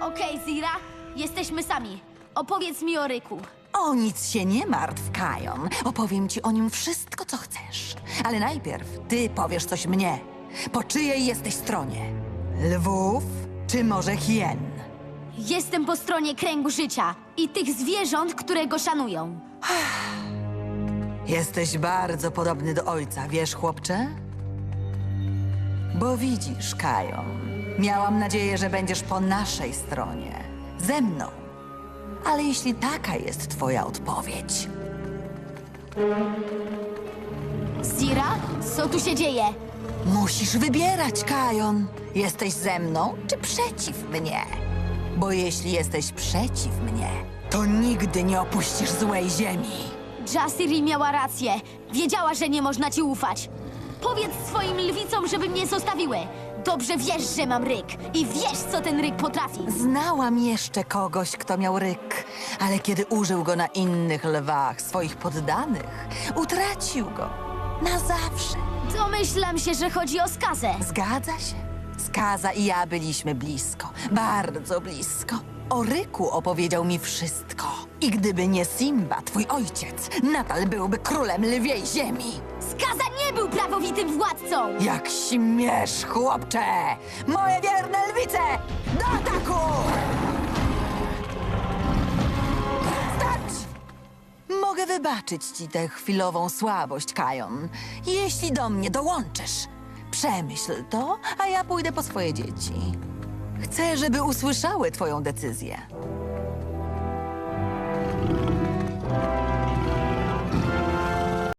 Okej, Zira, jesteśmy sami. Opowiedz mi o Ryku. O nic się nie martw, Kajon. Opowiem ci o nim wszystko, co chcesz. Ale najpierw ty powiesz coś mnie. Po czyjej jesteś stronie? Lwów czy może hien? Jestem po stronie kręgu życia i tych zwierząt, które go szanują. Jesteś bardzo podobny do ojca, wiesz, chłopcze? Bo widzisz, Kajon, miałam nadzieję, że będziesz po naszej stronie. Ze mną. Ale jeśli taka jest twoja odpowiedź, Zira, co tu się dzieje? Musisz wybierać, Kajon. Jesteś ze mną czy przeciw mnie? Bo jeśli jesteś przeciw mnie, to nigdy nie opuścisz złej ziemi. Jasiri miała rację. Wiedziała, że nie można ci ufać. Powiedz swoim lwicom, żeby mnie zostawiły. Dobrze wiesz, że mam ryk i wiesz, co ten ryk potrafi. Znałam jeszcze kogoś, kto miał ryk, ale kiedy użył go na innych lwach, swoich poddanych, utracił go na zawsze. Domyślam się, że chodzi o skazę. Zgadza się? Skaza i ja byliśmy blisko, bardzo blisko. O Ryku opowiedział mi wszystko. I gdyby nie Simba, twój ojciec, nadal byłby królem lwiej ziemi. Skaza nie był prawowitym władcą! Jak śmiesz, chłopcze! Moje wierne lwice! Do ataku! Stać! Mogę wybaczyć ci tę chwilową słabość, Kajon, jeśli do mnie dołączysz. Przemyśl to, a ja pójdę po swoje dzieci. Chcę, żeby usłyszały twoją decyzję.